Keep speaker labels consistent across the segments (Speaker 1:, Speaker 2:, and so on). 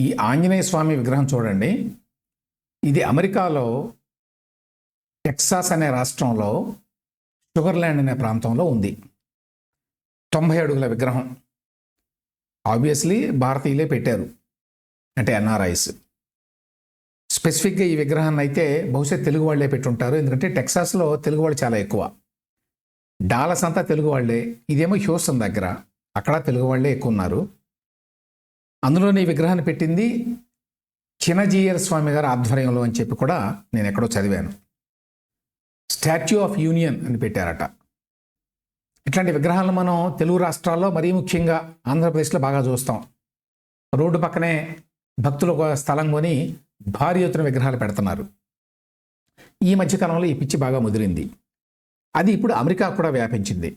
Speaker 1: ఈ ఆంజనేయ స్వామి విగ్రహం చూడండి. ఇది అమెరికాలో టెక్సాస్ అనే రాష్ట్రంలో షుగర్లాండ్ అనే ప్రాంతంలో ఉంది. తొంభై అడుగుల విగ్రహం. ఆబ్వియస్లీ భారతీయులే పెట్టారు. అంటే ఎన్ఆర్ఐస్. స్పెసిఫిక్గా ఈ విగ్రహాన్ని అయితే బహుశా తెలుగు వాళ్ళే పెట్టుంటారు. ఎందుకంటే టెక్సాస్లో తెలుగు వాళ్ళు చాలా ఎక్కువ. డాలస్ అంతా తెలుగు వాళ్ళే. ఇదేమో హ్యూస్టన్ దగ్గర. అక్కడ తెలుగు వాళ్ళే ఎక్కువ ఉన్నారు. అందులోని ఈ విగ్రహాన్ని పెట్టింది చినజీయర్ స్వామి గారి ఆధ్వర్యంలో అని చెప్పి కూడా నేను ఎక్కడో చదివాను. స్టాచ్యూ ఆఫ్ యూనియన్ అని పెట్టారట. ఇట్లాంటి విగ్రహాలను మనం తెలుగు రాష్ట్రాల్లో మరీ ముఖ్యంగా ఆంధ్రప్రదేశ్లో బాగా చూస్తాం. రోడ్డు పక్కనే భక్తులు ఒక స్థలం కొని భారీ ఎత్తున విగ్రహాలు పెడుతున్నారు. ఈ మధ్యకాలంలో ఈ పిచ్చి బాగా ముదిరింది. అది ఇప్పుడు అమెరికా కూడా వ్యాపించింది.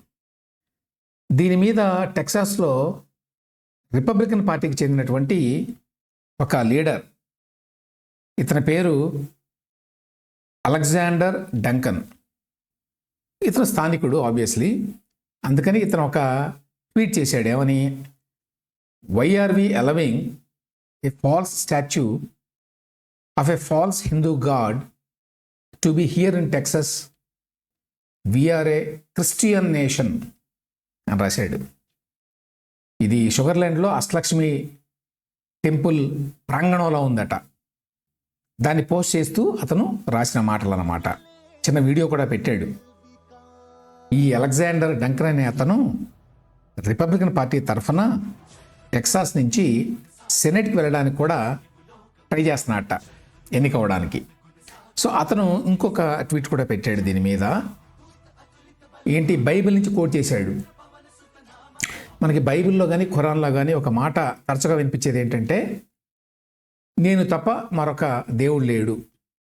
Speaker 1: దీని మీద టెక్సాస్లో రిపబ్లికన్ పార్టీకి చెందినటువంటి ఒక లీడర్. ఇతని పేరు అలెగ్జాండర్ డంకన్. ఇతను స్థానికుడు ఆబ్వియస్లీ అందుకని ఇతను ఒక ట్వీట్ చేశాడు. ఏమని? Why are we allowing a false statue of a false Hindu god to be here in Texas we are a Christian nation అని రాశాడు. ఇది షుగర్లాండ్లో అష్టలక్ష్మి టెంపుల్ ప్రాంగణంలో ఉందట. దాన్ని పోస్ట్ చేస్తూ అతను రాసిన మాటలు అన్నమాట చిన్న వీడియో కూడా పెట్టాడు. ఈ అలెగ్జాండర్ డంకర్ అనే అతను రిపబ్లికన్ పార్టీ తరఫున టెక్సాస్ నుంచి సెనెట్కి వెళ్ళడానికి కూడా ట్రై చేస్తున్నట్ట ఎన్నికవడానికి సో అతను ఇంకొక ట్వీట్ కూడా పెట్టాడు దీని మీద. ఏంటి? బైబిల్ నుంచి కోట్ చేశాడు. మనకి బైబిల్లో కానీ ఖురాన్లో కానీ ఒక మాట తరచుగా వినిపించేది ఏంటంటే నేను తప్ప మరొక దేవుడు లేడు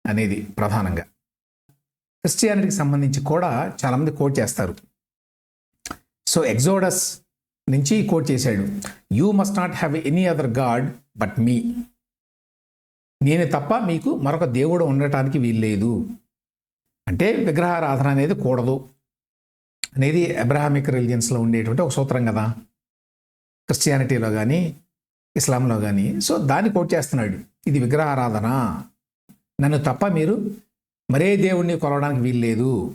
Speaker 1: అనేది ప్రధానంగా. క్రిస్టియానిటీకి సంబంధించి కూడా చాలామంది కోట్ చేస్తారు. సో ఎగ్జోడస్ నుంచి కోట్ చేశాడు. You must not have any other god but me. నేను తప్ప మీకు మరొక దేవుడు ఉండటానికి వీల్లేదు. అంటే విగ్రహారాధన అనేది కూడదు. అనేది అబ్రహామిక్ రిలిజియన్స్లో ఉండేటువంటి ఒక సూత్రం కదా. క్రిస్టియానిటీలో కానీ ఇస్లాంలో కానీ సో దాన్ని కోట్ చేస్తున్నాడు. ఇది విగ్రహారాధన నన్ను తప్ప మీరు మరే దేవుణ్ణి కొలవడానికి వీల్లేదు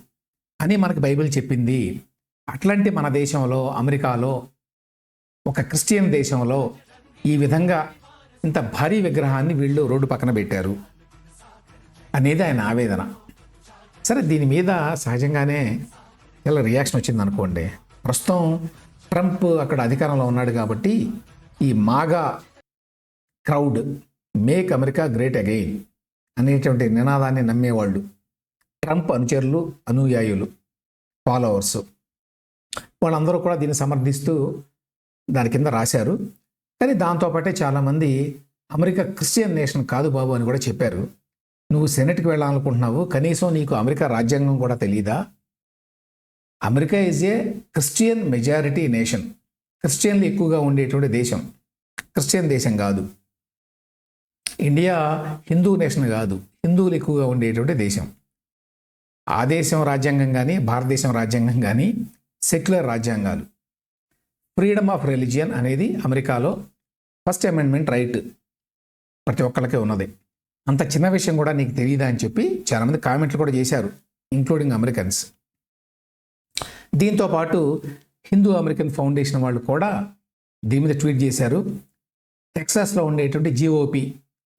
Speaker 1: అని మనకి బైబిల్ చెప్పింది. అట్లాంటి మన దేశంలో అమెరికాలో ఒక క్రిస్టియన్ దేశంలో ఈ విధంగా ఇంత భారీ విగ్రహాన్ని వీళ్ళు రోడ్డు పక్కన పెట్టారు. అనేది ఆయన ఆవేదన. సరే దీని మీద సహజంగానే ఇలా రియాక్షన్ వచ్చింది అనుకోండి ప్రస్తుతం ట్రంప్ అక్కడ అధికారంలో ఉన్నాడు కాబట్టి ఈ MAGA crowd make America great again అనేటువంటి నినాదాన్ని నమ్మేవాళ్ళు. ట్రంప్ అనుచరులు అనుయాయులు ఫాలోవర్స్. వాళ్ళందరూ కూడా దీన్ని సమర్థిస్తూ దాని కింద రాశారు. కానీ దాంతోపాటే చాలామంది అమెరికా క్రిస్టియన్ నేషన్ కాదు బాబు అని కూడా చెప్పారు. నువ్వు సెనెట్కి వెళ్ళాలనుకుంటున్నావు కనీసం నీకు అమెరికా రాజ్యాంగం కూడా తెలియదా America is a Christian majority nation క్రిస్టియన్లు ఎక్కువగా ఉండేటువంటి దేశం. క్రిస్టియన్ దేశం కాదు. ఇండియా హిందూ నేషన్ కాదు. హిందువులు ఎక్కువగా ఉండేటువంటి దేశం. ఆ దేశం రాజ్యాంగం కానీ భారతదేశం రాజ్యాంగం కానీ సెక్యులర్ రాజ్యాంగాలు. ఫ్రీడమ్ ఆఫ్ రిలీజియన్ అనేది అమెరికాలో ఫస్ట్ అమెండ్మెంట్ రైట్ ప్రతి ఒక్కళ్ళకే ఉన్నది. అంత చిన్న విషయం కూడా నీకు తెలియదా అని చెప్పి చాలామంది కామెంట్లు కూడా చేశారు ఇంక్లూడింగ్ అమెరికన్స్ దీంతో పాటు హిందూ అమెరికన్ ఫౌండేషన్ వాళ్ళు కూడా దీని మీద ట్వీట్ చేశారు. టెక్సాస్లో ఉండేటువంటి జీఓపి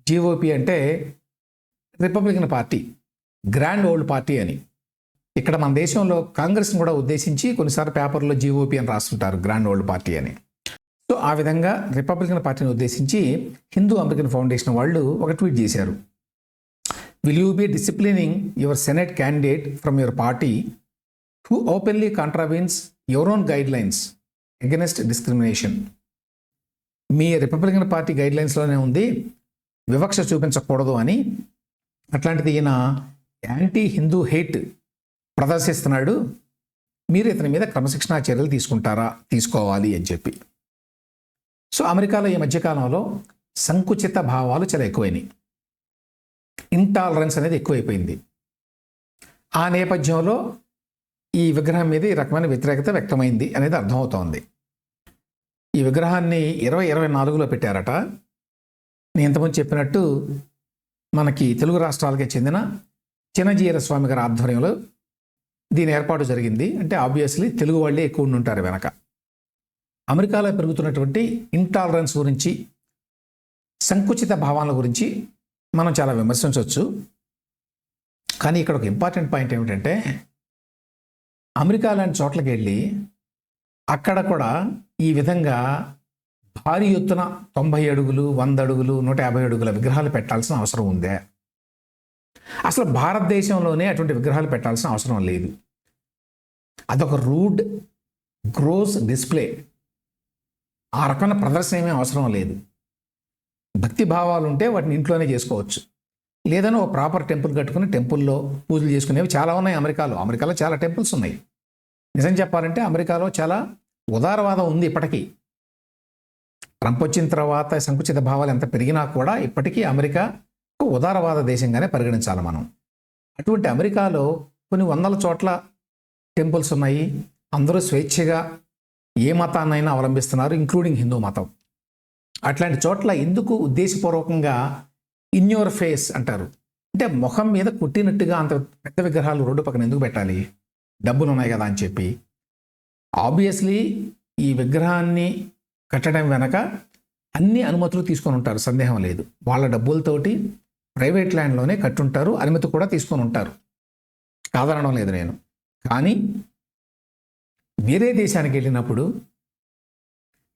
Speaker 1: జీఓపి అంటే Republican party grand old party అని. ఇక్కడ మన దేశంలో కాంగ్రెస్ని కూడా ఉద్దేశించి కొన్నిసార్లు పేపర్లో జీఓపీ అని రాస్తుంటారు గ్రాండ్ ఓల్డ్ పార్టీ అని. సో ఆ విధంగా రిపబ్లికన్ పార్టీని ఉద్దేశించి హిందూ అమెరికన్ ఫౌండేషన్ వాళ్ళు ఒక ట్వీట్ చేశారు. Will you be disciplining your senate candidate from your party who openly contravenes your own guide lines against discrimination me Republican party guide లైన్స్లోనే ఉంది వివక్ష చూపించకూడదు అని. అట్లాంటిది ఈయన యాంటీ హిందూ హేట్ ప్రదర్శిస్తున్నాడు. మీరు ఇతని మీద క్రమశిక్షణా చర్యలు తీసుకుంటారా తీసుకోవాలి అని చెప్పి. సో అమెరికాలో ఈ మధ్యకాలంలో సంకుచిత భావాలు చాలా ఎక్కువైనాయి. ఇంటాలరెన్స్ అనేది ఎక్కువైపోయింది. ఆ నేపథ్యంలో ఈ విగ్రహం మీద ఈ రకమైన వ్యతిరేకత వ్యక్తమైంది అనేది అర్థమవుతోంది. ఈ విగ్రహాన్ని ఇరవై ఇరవై నాలుగులో పెట్టారట. నేను ఇంతకుముందు చెప్పినట్టు మనకి తెలుగు రాష్ట్రాలకి చెందిన చిన్నజీర స్వామి గారి ఆధ్వర్యంలో దీని ఏర్పాటు జరిగింది. అంటే ఆబ్వియస్లీ తెలుగు వాళ్ళే ఎక్కువ ఉండి ఉంటారు వెనక. అమెరికాలో పెరుగుతున్నటువంటి ఇంటాలరెన్స్ గురించి సంకుచిత భావాల గురించి మనం చాలా విమర్శించవచ్చు. కానీ ఇక్కడ ఒక ఇంపార్టెంట్ పాయింట్ ఏమిటంటే అమెరికా లాంటి చోట్లకి వెళ్ళి అక్కడ కూడా ఈ విధంగా భారీ ఎత్తున తొంభై అడుగులు వంద అడుగులు నూట యాభై అడుగుల విగ్రహాలు పెట్టాల్సిన అవసరం ఉందే. అసలు భారతదేశంలోనే అటువంటి విగ్రహాలు పెట్టాల్సిన అవసరం లేదు. అదొక రూడ్ గ్రోస్ డిస్ప్లే. ఆ రకమైన ప్రదర్శన ఏమీ అవసరం లేదు. భక్తి భావాలు ఉంటే వాటిని ఇంట్లోనే చేసుకోవచ్చు. లేదని ఒక ప్రాపర్ టెంపుల్ కట్టుకుని టెంపుల్లో పూజలు చేసుకునేవి చాలా ఉన్నాయి అమెరికాలో. అమెరికాలో చాలా టెంపుల్స్ ఉన్నాయి. నిజం చెప్పాలంటే అమెరికాలో చాలా ఉదారవాదం ఉంది ఇప్పటికీ. ట్రంప్ వచ్చిన తర్వాత సంకుచిత భావాలు ఎంత పెరిగినా కూడా ఇప్పటికీ అమెరికా ఒక ఉదారవాద దేశంగానే పరిగణించాలి మనం. అటువంటి అమెరికాలో కొన్ని వందల చోట్ల టెంపుల్స్ ఉన్నాయి. అందరూ స్వేచ్ఛగా ఏ మతాన్నైనా అవలంబిస్తున్నారు ఇంక్లూడింగ్ హిందూ మతం. అట్లాంటి చోట్ల ఎందుకు ఉద్దేశపూర్వకంగా ఇన్ యువర్ ఫేస్ అంటారు? అంటే ముఖం మీద కుట్టినట్టుగా అంత పెద్ద విగ్రహాలు రోడ్డు పక్కన ఎందుకు పెట్టాలి? డబ్బులు ఉన్నాయి కదా అని చెప్పి ఆబ్వియస్లీ ఈ విగ్రహాన్ని కట్టడం వెనక అన్ని అనుమతులు తీసుకొని ఉంటారు సందేహం లేదు. వాళ్ళ డబ్బులతోటి ప్రైవేట్ ల్యాండ్లోనే కట్టుంటారు అనుమతి కూడా తీసుకొని ఉంటారు. కాదనడం లేదు నేను. కానీ వేరే దేశానికి వెళ్ళినప్పుడు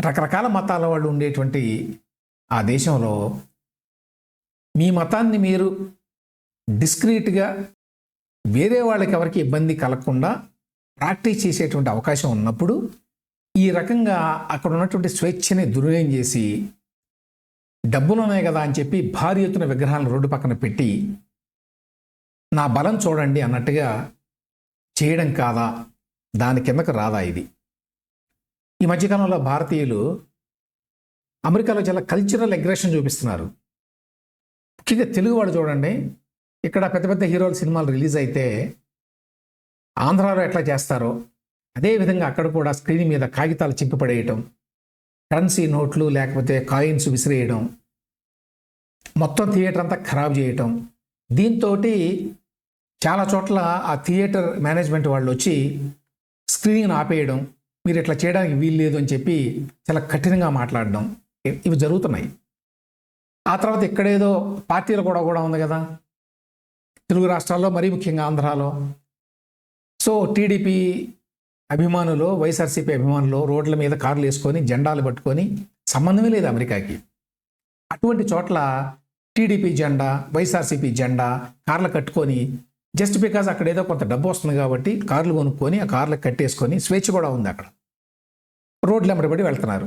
Speaker 1: రకరకాల మతాల వాళ్ళు ఉండేటువంటి ఆ దేశంలో మీ మతాన్ని మీరు డిస్క్రీట్గా వేరే వాళ్ళకి ఎవరికి ఇబ్బంది కలగకుండా ప్రాక్టీస్ చేసేటువంటి అవకాశం ఉన్నప్పుడు ఈ రకంగా అక్కడ ఉన్నటువంటి స్వేచ్ఛని దుర్వినియోగం చేసి డబ్బులు ఉన్నాయి కదా అని చెప్పి భారీ ఎత్తున విగ్రహాలను రోడ్డు పక్కన పెట్టి నా బలం చూడండి అన్నట్టుగా చేయడం కాదా? దాని కిందకు రాదా ఇది? ఈ మధ్యకాలంలో భారతీయులు అమెరికాలో చాలా కల్చరల్ అగ్రెషన్ చూపిస్తున్నారు. ముఖ్యంగా తెలుగు వాళ్ళు చూడండి ఇక్కడ పెద్ద పెద్ద హీరోల సినిమాలు రిలీజ్ అయితే ఆంధ్రాలో ఎట్లా చేస్తారో అదేవిధంగా అక్కడ కూడా స్క్రీన్ మీద కాగితాలు చింపిపడేయటం కరెన్సీ నోట్లు లేకపోతే కాయిన్స్ విసిరేయడం మొత్తం థియేటర్ అంతా ఖరాబ్ చేయటం దీంతో చాలా చోట్ల ఆ థియేటర్ మేనేజ్మెంట్ వాళ్ళు వచ్చి స్క్రీనింగ్ ఆపేయడం మీరు ఇట్లా చేయడానికి వీలు లేదు అని చెప్పి చాలా కఠినంగా మాట్లాడడం ఇవి జరుగుతున్నాయి. ఆ తర్వాత ఇక్కడేదో పార్టీలు కూడా కూడా ఉంది కదా. తెలుగు రాష్ట్రాల్లో మరీ ముఖ్యంగా ఆంధ్రాలో. సో టీడీపీ అభిమానులు వైఎస్ఆర్సీపీ అభిమానులు రోడ్ల మీద కార్లు వేసుకొని జెండాలు పట్టుకొని సంబంధమే లేదు అమెరికాకి. అటువంటి చోట్ల టీడీపీ జెండా వైఎస్ఆర్సీపీ జెండా కార్లు కట్టుకొని జస్ట్ బికాజ్ అక్కడ ఏదో కొంత డబ్బు వస్తుంది కాబట్టి కార్లు కొనుక్కొని ఆ కార్లకు కట్టేసుకొని స్వేచ్ఛ కూడా ఉంది అక్కడ. రోడ్లు ఎమ్మడబడి వెళ్తున్నారు.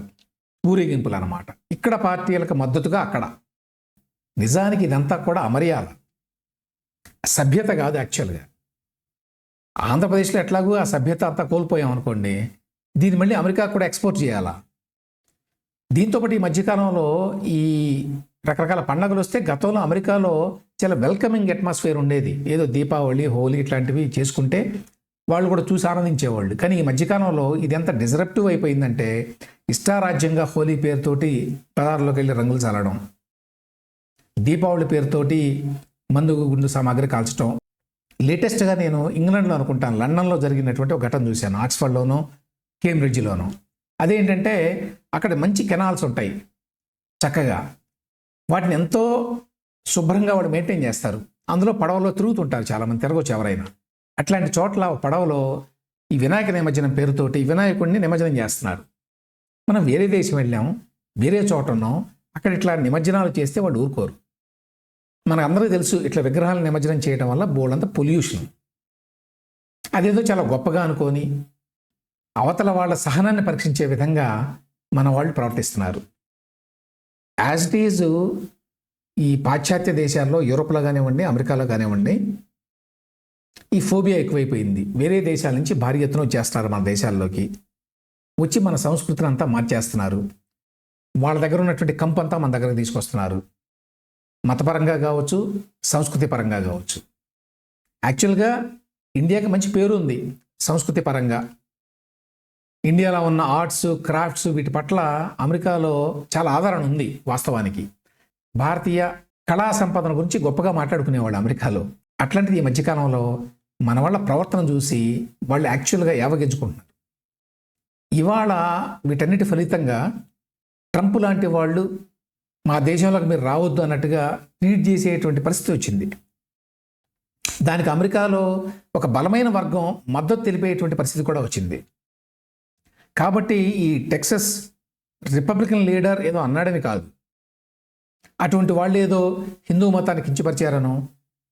Speaker 1: ఊరేగింపులు అన్నమాట. ఇక్కడ పార్టీలకు మద్దతుగా అక్కడ. నిజానికి ఇదంతా కూడా అమర్యాద సభ్యత కాదు యాక్చువల్గా. ఆంధ్రప్రదేశ్లో ఎట్లాగో ఆ సభ్యత అంతా కోల్పోయాం అనుకోండి దీన్ని మళ్ళీ అమెరికా కూడా ఎక్స్పోర్ట్ చేయాలా? దీంతోపాటు ఈ మధ్యకాలంలో ఈ రకరకాల పండగలు వస్తే గతంలో అమెరికాలో చాలా వెల్కమింగ్ అట్మాస్ఫియర్ ఉండేది. ఏదో దీపావళి హోలీ ఇట్లాంటివి చేసుకుంటే వాళ్ళు కూడా చూసి ఆనందించేవాళ్ళు. కానీ ఈ మధ్యకాలంలో ఇది ఎంత డిజరప్టివ్ అయిపోయిందంటే ఇష్టారాజ్యంగా హోలీ పేరుతోటి పదార్లోకి వెళ్ళి రంగులు చల్లడం దీపావళి పేరుతోటి మందు గుండు సామాగ్రి కాల్చడం లేటెస్ట్గా నేను ఇంగ్లాండ్లో అనుకుంటాను లండన్లో జరిగినటువంటి ఒక ఘటన చూశాను ఆక్స్ఫర్డ్లోను కేంబ్రిడ్జ్లోనూ. అదేంటంటే అక్కడ మంచి కెనాల్స్ ఉంటాయి చక్కగా. వాటిని ఎంతో శుభ్రంగా వాడు మెయింటైన్ చేస్తారు. అందులో పడవలో తిరుగుతుంటారు చాలామంది తిరగొచ్చు ఎవరైనా. అట్లాంటి చోట్ల పడవలో ఈ వినాయక నిమజ్జనం పేరుతోటి వినాయకుడిని నిమజ్జనం చేస్తున్నారు. మనం వేరే దేశం వెళ్ళాం వేరే చోట ఉన్నాం అక్కడ ఇట్లా నిమజ్జనాలు చేస్తే వాళ్ళు ఊరుకోరు. మనకు అందరికీ తెలుసు ఇట్లా విగ్రహాలను నిమజ్జనం చేయడం వల్ల బోల్డంత పొల్యూషన్. అదేదో చాలా గొప్పగా అనుకొని అవతల వాళ్ళ సహనాన్ని పరీక్షించే విధంగా మన వాళ్ళు ప్రవర్తిస్తున్నారు. యాజ్ ఇట్ ఈజ్ ఈ పాశ్చాత్య దేశాల్లో యూరోప్లో కానివ్వండి అమెరికాలో కానివ్వండి ఈ ఫోబియా ఎక్కువైపోయింది. వేరే దేశాల నుంచి భారీ ఎత్తున వచ్చేస్తున్నారు మన దేశాల్లోకి. వచ్చి మన సంస్కృతిని అంతా మార్చేస్తున్నారు. వాళ్ళ దగ్గర ఉన్నటువంటి కంపంతా మన దగ్గరకు తీసుకొస్తున్నారు. మతపరంగా కావచ్చు సంస్కృతి పరంగా కావచ్చు. యాక్చువల్గా ఇండియాకి మంచి పేరు ఉంది సంస్కృతి పరంగా. ఇండియాలో ఉన్న ఆర్ట్స్ క్రాఫ్ట్స్ వీటి పట్ల అమెరికాలో చాలా ఆదరణ ఉంది వాస్తవానికి. భారతీయ కళా సంపదన గురించి గొప్పగా మాట్లాడుకునేవాళ్ళు అమెరికాలో. అట్లాంటిది ఈ మధ్యకాలంలో మన వాళ్ళ ప్రవర్తన చూసి వాళ్ళు యాక్చువల్గా యావగించుకుంటున్నారు. ఇవాళ వీటన్నిటి ఫలితంగా ట్రంప్ లాంటి వాళ్ళు మా దేశంలోకి మీరు రావద్దు అన్నట్టుగా ట్రీట్ చేసేటువంటి పరిస్థితి వచ్చింది. దానికి అమెరికాలో ఒక బలమైన వర్గం మద్దతు తెలిపేటువంటి పరిస్థితి కూడా వచ్చింది. కాబట్టి ఈ టెక్సస్ రిపబ్లికన్ లీడర్ ఏదో అన్నాడని కాదు. అటువంటి వాళ్ళు ఏదో హిందూ మతాన్ని కించపరిచారనో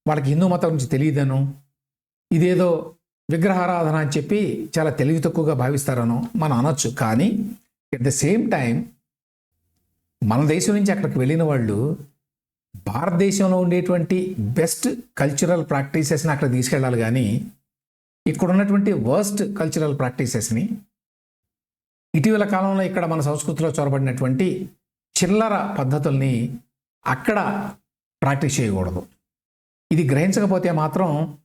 Speaker 1: వాళ్ళకి హిందూ మతం గురించి తెలియదను ఇదేదో విగ్రహారాధన అని చెప్పి చాలా తెలివి తక్కువగా భావిస్తారనో మనం అనొచ్చు. కానీ ఎట్ ద సేమ్ టైం మన దేశం నుంచి అక్కడికి వెళ్ళిన వాళ్ళు భారతదేశంలో ఉండేటువంటి బెస్ట్ కల్చరల్ ప్రాక్టీసెస్ని అక్కడ తీసుకెళ్ళాలి కానీ ఇక్కడ ఉన్నటువంటి వర్స్ట్ కల్చరల్ ప్రాక్టీసెస్ని ఇటీవల కాలంలో ఇక్కడ మన సంస్కృతిలో చొరబడినటువంటి చిల్లర పద్ధతుల్ని అక్కడ ప్రాక్టీస్ చేయకూడదు. ఇది గ్రహించకపోతే మాత్రం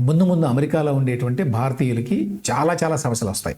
Speaker 1: ముందు ముందు అమెరికాలో ఉండేటువంటి భారతీయులకి చాలా చాలా సమస్యలు వస్తాయి.